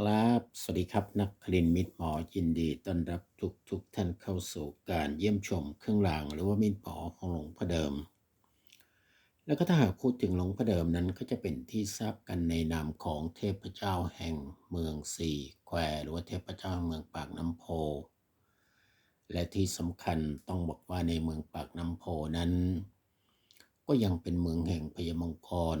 ครับ สวัสดีครับ นักคลินมิตรหมอยินดีต้อนรับทุกทุกท่านเข้าสู่การเยี่ยมชมเครื่องราง หรือว่ามิตรหมอของหลวงพ่อเดิม แล้วก็ถ้าหากพูดถึงหลวงพ่อเดิมนั้นก็จะเป็นที่ทราบกันในนามของเทพเจ้าแห่งเมืองสี่แควหรือว่าเทพเจ้าเมืองปากน้ำโพ และที่สำคัญต้องบอกว่าในเมืองปากน้ำโพนั้น ก็ยังเป็นเมืองแห่งพญมงกร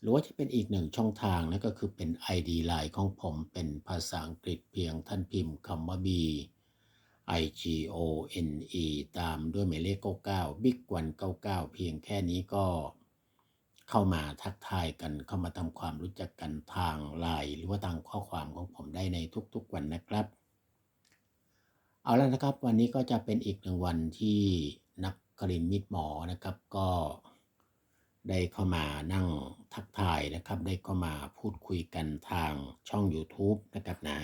หรือว่าจะเป็นอีกหนึ่งช่องทางนั่นก็คือเป็น ID Line ของผมเป็นภาษาอังกฤษเพียงท่านพิมพ์คำว่า B I G O N E ตามด้วยหมายเลข 99 Big วัน99 เพียงแค่นี้ก็เข้ามาทักทายกันเข้ามาทำความรู้จักกันทางไลน์หรือว่าทางข้อความของผมได้ในทุกๆวันนะครับ เอาล้วนะครับ วันนี้ก็จะเป็นอีกหนึ่งวันที่นักกรินมิตรหมอนะครับก็ ได้เข้ามานั่งทักทายนะครับ ได้เข้ามาพูดคุยกันทางช่อง YouTube นะครับนะ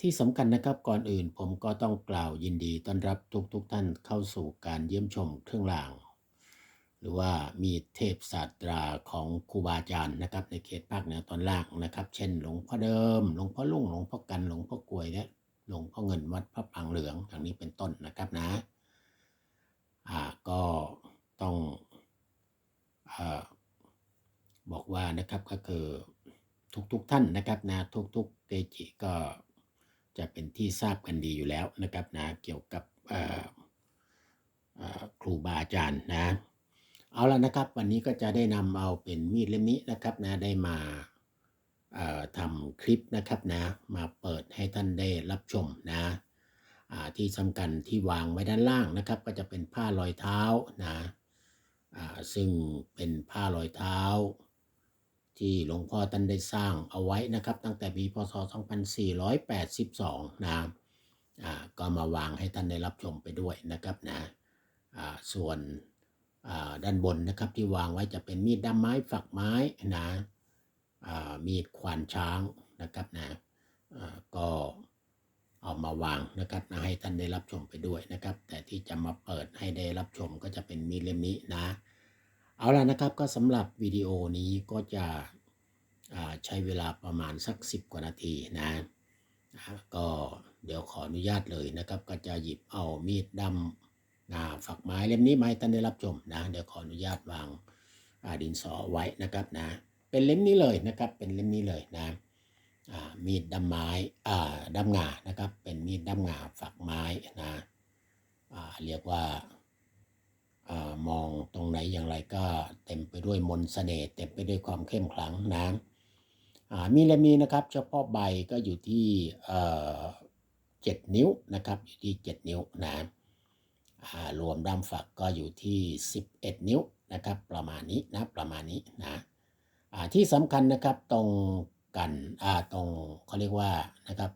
ที่สำคัญนะครับก่อนอื่นผมก็ต้องกล่าวยินดีต้อนรับทุกๆทท่านเข้าสู่การเยี่ยมชมเครื่องราง หรือว่ามีเทพศาสตราของครูบาอาจารย์นะครับ ในเขตภาคเหนือตอนล่างนะครับ เช่น หลวงพ่อเดิม หลวงพ่อลุงหลวงพ่อกันหลวงพ่อกลวยและหลวงพ่อเงินวัดพระปางเหลืองอย่างนี้เป็นต้นนะครับนะอ่าก็ต้อง บอกว่านะครับก็คือทุกๆทท่านนะครับนะทุกๆเกจิก็จะเป็นที่ทราบกันดีอยู่แล้วนะครับนะเกี่ยวกับครูบาอาจารย์นะเอาละนะครับ วันนี้ก็จะได้นำเอาเป็นมีดเล่มนี้นะครับนะได้มาทำคลิปนะครับนะมาเปิดให้ท่านได้รับชมนะที่สำคัญที่วางไว้ด้านล่างนะครับ ก็จะเป็นผ้ารอยเท้านะซึ่งเป็นผ้ารอยเท้า ที่หลวงพ่อท่านได้สร้างเอาไว้นะครับ ตั้งแต่ปีพศ 2482 นะก็มาวางให้ท่านได้รับชมไปด้วยนะครับนะส่วนด้านบนนะครับที่วางไว้จะเป็นมีดด้ามไม้ฝักไม้นะมีดควานช้างนะครับนะก็เอามาวางนะครับนะให้ท่านได้รับชมไปด้วยนะครับ แต่ที่จะมาเปิดให้ได้รับชมก็จะเป็นมีดเล่มนี้นะ เอาละนะครับก็สำหรับวิดีโอนี้ก็จะใช้เวลาประมาณสัก 10 กว่านาทีนะก็เดี๋ยวขออนุญาตเลยนะครับ ก็จะหยิบเอามีดดำนะฝักไม้เล่มนี้มาให้ท่านได้รับชมนะ เดี๋ยวขออนุญาตวางดินสอไว้นะครับนะ เป็นเล่มนี้เลยนะครับ เป็นเล่มนี้เลยนะมีดดำไม้ดำงานะครับ เป็นมีดดำงาฝักไม้นะเรียกว่า มองตรงไหนอย่างไรก็เต็มไปด้วยมนสเสน่ห์เต็มไปด้วยความเข้มขลังนะมีและมีนะครับเฉพาะใบก็อยู่ที่เจ็ดนิ้วนะครับอยู่ที่เจ็ดนิ้วนะรวมด้ามฝักก็อยู่ที่ 11 นิ้วนะครับประมาณนี้นะประมาณนี้นะที่สำคัญนะครับตรงกันตรงเขาเรียกว่านะครับ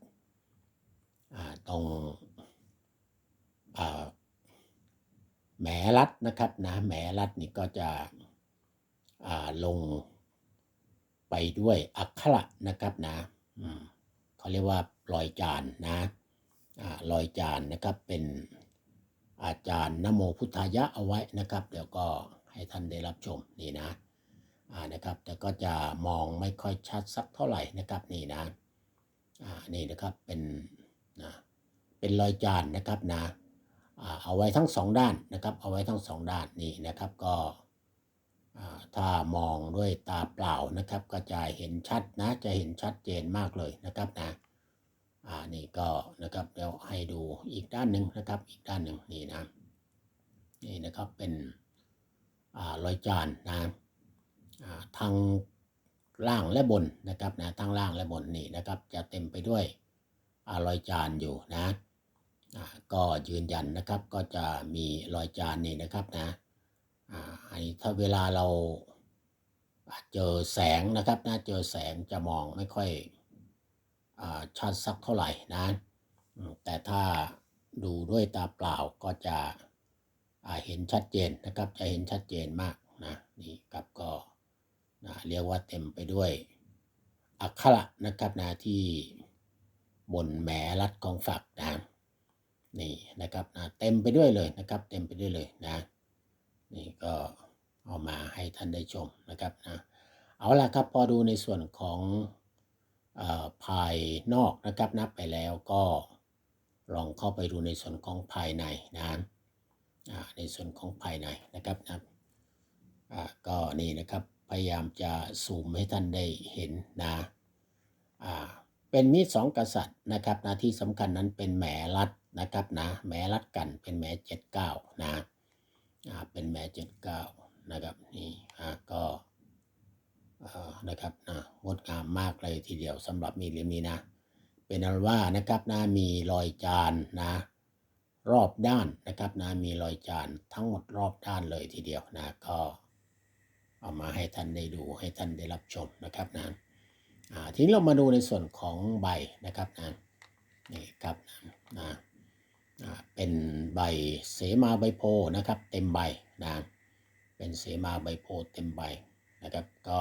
ตรง แหมรัดนะครับนะแหมรัดนี่ก็จะลงไปด้วยอักขระนะครับนะเขาเรียกว่ารอยจานนะรอยจานนะครับเป็นอาจารย์นโมพุทธายะเอาไว้นะครับ เดี๋ยวก็ให้ท่านได้รับชมนี่นะนะครับ แต่ก็จะมองไม่ค่อยชัดสักเท่าไหร่นะครับนี่นะนี่นะครับเป็นนะเป็นรอยจานนะครับนะ เอาไว้ทั้งสองด้านนะครับ เอาไว้ทั้งสองด้านนี่นะครับก็ถ้ามองด้วยตาเปล่านะครับ ก็จะเห็นชัดนะจะเห็นชัดเจนมากเลยนะครับนะอ่านี่ก็นะครับเดี๋ยวให้ดูอีกด้านหนึ่งนะครับอีกด้านหนึ่งนี่นะนี่นะครับเป็นอ่ารอยจานนะทางล่างและบนนะครับนะทางล่างและบนนี่นะครับ จะเต็มไปด้วยรอยจานอยู่นะ ก็ยืนยันนะครับก็จะมีรอยจานนี่นะครับนะอันนี้ถ้าเวลาเราเจอแสงนะครับนะเจอแสงจะมองไม่ค่อยอชัดสักเท่าไหร่นะแต่ถ้าดูด้วยตาเปล่าก็จะเห็นชัดเจนนะครับจะเห็นชัดเจนมากนะนี่ครับก็นะเรียกว่าเต็มไปด้วยอักขระนะครับนะที่บนแหมรัดของฝักนะ นี่นะครับนะเต็มไปด้วยเลยนะครับ เต็มไปด้วยเลยนะนี่ก็เอามาให้ท่านได้ชมนะครับนะเอาละครับพอดูในส่วนของอภายนอกนะครับนับไปแล้วก็ลองเข้าไปดูในส่วนของภายในนะในส่วนของภายในนะครับนะก็นี่นะครับพยายามจะซูมให้ท่านได้เห็นนะอ่าเป็นมีดสองกษัตริย์นะครับนะที่สำคัญนั้นเป็นแหมรัด นะครับนะแหมรัดกันเป็นแหมเจ็ดเก้านะเป็นแม่เจ็ดเก้านะครับนี่ก็นะครับนะงดงามมากเลยทีเดียวสำหรับมีดเล่มนี้นะ เป็นอันว่านะครับนะมีรอยจานนะ รอบด้านนะครับนะมีรอยจานทั้งหมดรอบด้านเลยทีเดียวนะก็เอามาให้ท่านได้ดูให้ท่านได้รับชมนะครับนะทีนี้เรามาดูในส่วนของใบนะครับนะนี่ครับนะ เป็นใบเสมาใบโพนะครับ เต็มใบนะเป็นเสมาใบโพเต็มใบนะครับก็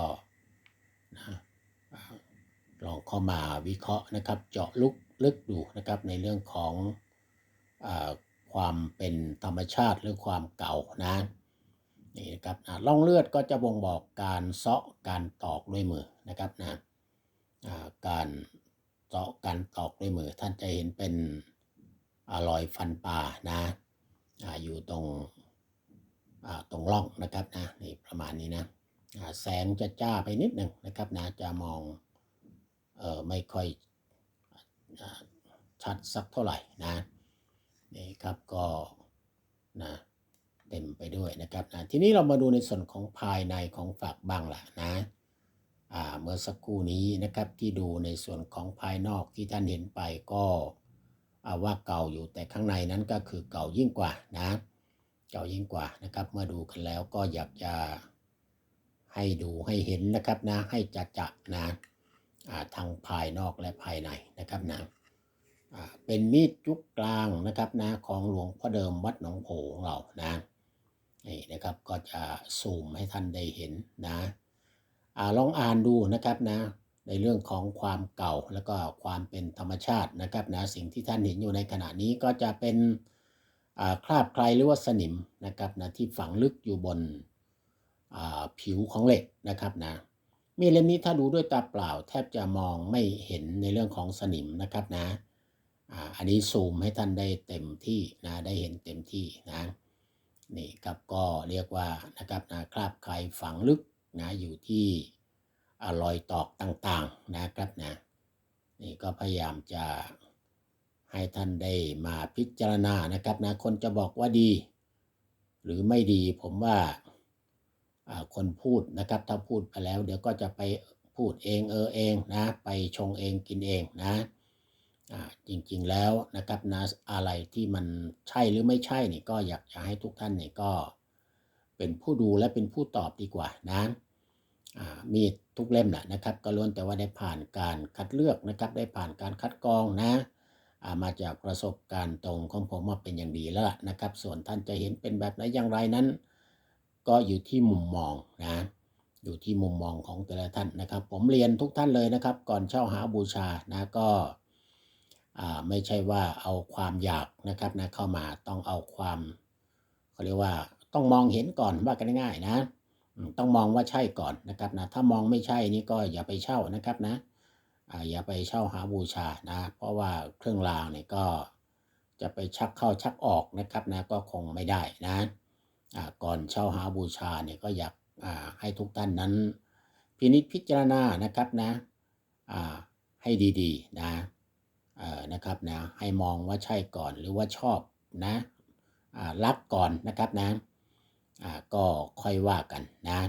นะลองเข้ามาวิเคราะห์นะครับ เจาะลึกลึกดูนะครับในเรื่องของอความเป็นธรรมชาติหรือความเก่านะนี่นะครับอ่าร่องเลือดก็จะบ่งบอกการเซาะการตอกด้วยมือนะครับนะการเซาะการตอกด้วยมือท่านจะเห็นเป็น อร่อยฟันปลานะออยู่ตรงตรงร่องนะครับนะนี่ประมาณนี้นะแสงจะจ้าไปนิดหนึ่งนะครับนะจะมองเออไม่ค่อยอชัดสักเท่าไหร่นะนี่ครับก็นะเต็มไปด้วยนะครับนะทีนี้เรามาดูในส่วนของภายในของฝักบ้างละนะเมื่อสักครู่นี้นะครับที่ดูในส่วนของภายนอกที่ท่านเห็นไปก็ ว่าเก่าอยู่แต่ข้างในนั้นก็คือเก่ายิ่งกว่านะ เก่ายิ่งกว่านะครับ เมื่อดูกันแล้วก็อยากจะให้ดูให้เห็นนะครับนะ ให้จะจะนะทางภายนอกและภายในนะครับนะเป็นมีดจุกกลางนะครับนะของหลวงพ่อเดิมวัดหนองโพของเรานะนี่นะครับก็จะซูมให้ท่านได้เห็นนะอลองอ่านดูนะครับนะ ในเรื่องของความเก่าแล้วก็ความเป็นธรรมชาตินะครับนะสิ่งที่ท่านเห็นอยู่ในขณะนี้ก็จะเป็นคราบใครหรือว่าสนิมนะครับนะที่ฝังลึกอยู่บนผิวของเหล็กนะครับนะมีดเล่มนี้ถ้าดูด้วยตาเปล่า แทบจะมองไม่เห็นในเรื่องของสนิมนะครับนะอันนี้ซูมให้ท่านได้เต็มที่นะได้เห็นเต็มที่นะนี่ครับก็เรียกว่านะครับนะคราบใครฝังลึกนะอยู่ที่ อร่อยตอกต่างๆนะครับนะนี่ก็พยายามจะให้ท่านได้มาพิจารณานะครับนะคนจะบอกว่าดี หรือไม่ดีผมว่าคนพูดนะครับ ถ้าพูดไปแล้ว เดี๋ยวก็จะไปพูดเองเออเองนะ ไปชงเองกินเองนะจริงๆแล้วนะครับนะอะไรที่มันใช่หรือไม่ใช่นี่ก็อยากจะให้ทุกท่านเนี่ยก็เป็นผู้ดูและเป็นผู้ตอบดีกว่านะ มีทุกเล่มแหละนะครับ ก็ล้วนแต่ว่าได้ผ่านการคัดเลือกนะครับ ได้ผ่านการคัดกรองนะามาจากประสบการณ์ตรงของผมมาเป็นอย่างดีแล้วนะครับ ส่วนท่านจะเห็นเป็นแบบไหนอย่างไรนั้น ก็อยู่ที่มุมมองนะอยู่ที่มุมมองของแต่ละท่านนะครับ ผมเรียนทุกท่านเลยนะครับ ก่อนเช่าหาบูชานะก็ไม่ใช่ว่าเอาความอยากนะครับนะเข้ามาต้องเอาความเขาเรียกว่าต้องมองเห็นก่อนว่ากันง่ายๆนะ ต้องมองว่าใช่ก่อนนะครับนะถ้ามองไม่ใช่นี่ก็อย่าไปเช่านะครับนะอย่าไปเช่าหาบูชานะ เพราะว่าเครื่องรางเนี่ยก็จะไปชักเข้าชักออกนะครับนะก็คงไม่ได้นะก่อนเช่าหาบูชาเนี่ยก็อยากให้ทุกท่านนั้น พินิจพิจารณานะครับนะให้ดีๆนะนะครับนะให้มองว่าใช่ก่อนหรือว่าชอบนะรักก่อนนะครับนะ ก็ค่อยว่ากันนะ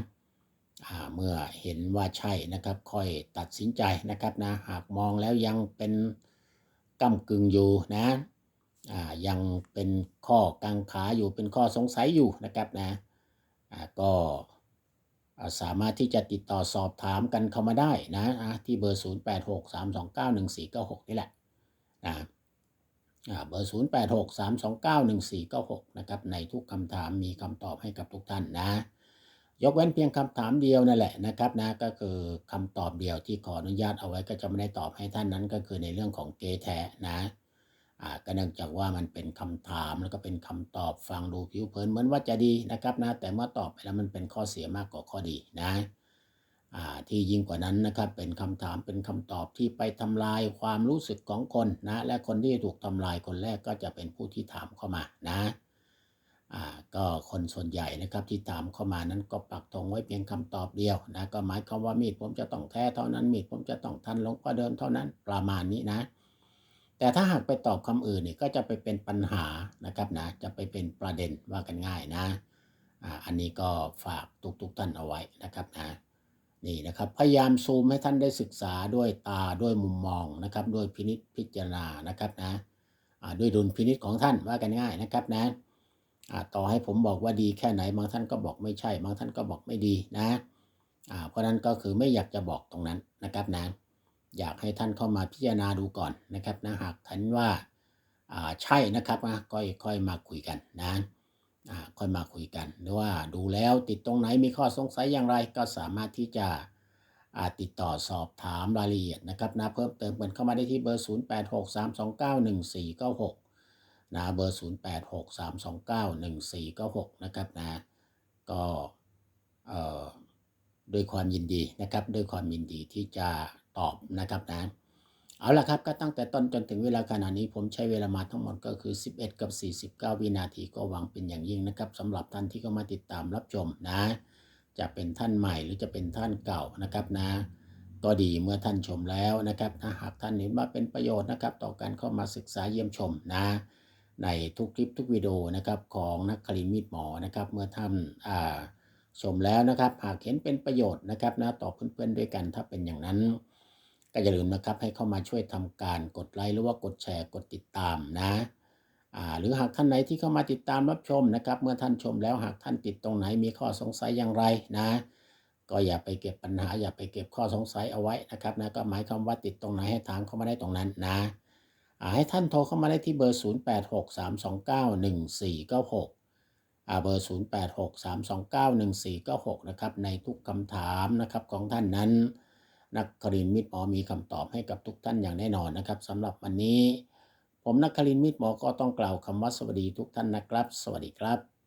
เมื่อเห็นว่าใช่นะครับ ค่อยตัดสินใจนะครับนะหากมองแล้วยังเป็นก้ากึ่งอยู่นะยังเป็นข้อกังขาอยู่เป็นข้อสงสัยอยู่นะครับนะก็สามารถที่จะติดต่อสอบถามกันเข้ามาได้นะที่เบอร์ 0863291496 นี่แหละนะ เบอร์ 0863291496 นะครับ ในทุกคำถามมีคำตอบให้กับทุกท่านนะ ยกเว้นเพียงคำถามเดียวนั่นแหละนะครับนะ ก็คือคำตอบเดียวที่ขออนุญาตเอาไว้ก็จะไม่ได้ตอบให้ท่านนั้นก็คือในเรื่องของเกแท้นะอ่าก็เนื่องจากว่ามันเป็นคำถามแล้วก็เป็นคำตอบฟังดูผิวเผินเหมือนว่าจะดีนะครับนะแต่เมื่อตอบไปแล้วมันเป็นข้อเสียมากกว่าข้อดีนะ ที่ยิ่งกว่านั้นนะครับเป็นคำถามเป็นคำตอบที่ไปทำลายความรู้สึกของคนนะและคนที่ถูกทำลายคนแรกก็จะเป็นผู้ที่ถามเข้ามานะก็คนส่วนใหญ่นะครับที่ตามเข้ามานั้นก็ปักธงไว้เพียงคำตอบเดียวนะก็หมายความว่ามีดผมจะต้องแท้เท่านั้นมีดผมจะต้องทันหลวงพ่อเดิมเท่านั้นประมาณนี้นะ แต่ถ้าหากไปตอบคำอื่นนี่ก็จะไปเป็นปัญหานะครับนะจะไปเป็นประเด็นว่ากันง่ายนะอันนี้ก็ฝากทุกๆท่านเอาไว้นะครับนะ นี่นะครับพยายามซูมให้ท่านได้ศึกษาด้วยตาด้วยมุมมองนะครับด้วยพินิจพิจารณานะครับนะด้วยดุลพินิจของท่านว่ากันง่ายนะครับนะต่อให้ผมบอกว่าดีแค่ไหนบางท่านก็บอกไม่ใช่ บางท่านก็บอกไม่ดีนะเพราะนั้นก็คือไม่อยากจะบอกตรงนั้นนะครับนะอยากให้ท่านเข้ามาพิจารณาดูก่อนนะครับนะหากท่านว่าใช่นะครับนะก็ค่อยมาคุยกันนะ ค่อยมาคุยกันหรือว่าดูแล้วติดตรงไหนมีข้อสงสัยอย่างไรก็สามารถที่จะติดต่อสอบถามรายละเอียดนะครับนะเพิ่มเติมกันเข้ามาได้ที่เบอร์ 0863291496นะเบอร์ 0863291496 นะครับนะก็เอ่อด้วยความยินดีนะครับด้วยความยินดีที่จะตอบนะครับนะ เอาละครับก็ตั้งแต่ต้นจนถึงเวลาขณะนี้ผมใช้เวลามาทั้งหมดก็คือ 11 กับ 49 วินาทีก็หวังเป็นอย่างยิ่งนะครับสำหรับท่านที่เข้ามาติดตามรับชมนะ จะเป็นท่านใหม่หรือจะเป็นท่านเก่านะครับนะ ก็ดีเมื่อท่านชมแล้วนะครับถ้าหากท่านเห็นว่าเป็นประโยชน์นะครับ ต่อการเข้ามาศึกษาเยี่ยมชมนะ ในทุกคลิปทุกวิดีโอนะครับของนักคลินมีดหมอนะครับ เมื่อท่านชมแล้วนะครับ หากเห็นเป็นประโยชน์นะครับนะต่อเพื่อนๆด้วยกันถ้าเป็นอย่างนั้น ก็อย่าลืมนะครับให้เข้ามาช่วยทำการกดไลค์หรือว่ากดแชร์กดติดตามนะหรือหากท่านไหนที่เข้ามาติดตามรับชมนะครับ เมื่อท่านชมแล้วหากท่านติดตรงไหนมีข้อสงสัยอย่างไรนะ ก็อย่าไปเก็บปัญหา อย่าไปเก็บข้อสงสัยเอาไว้นะครับนะก็หมายความว่าติดตรงไหนให้ถามเข้ามาได้ตรงนั้นนะให้ท่านโทรเข้ามาได้ที่เบอร์ 0863291496อ่าเบอร์ 0863291496 นะครับในทุกคำถามนะครับของท่านนั้น นักครินมิตรหมอมีคำตอบให้กับทุกท่านอย่างแน่นอนนะครับสำหรับวันนี้ ผมนักครินมิตรหมอก็ต้องกล่าวคำว่าสวัสดีทุกท่านนะครับ สวัสดีครับ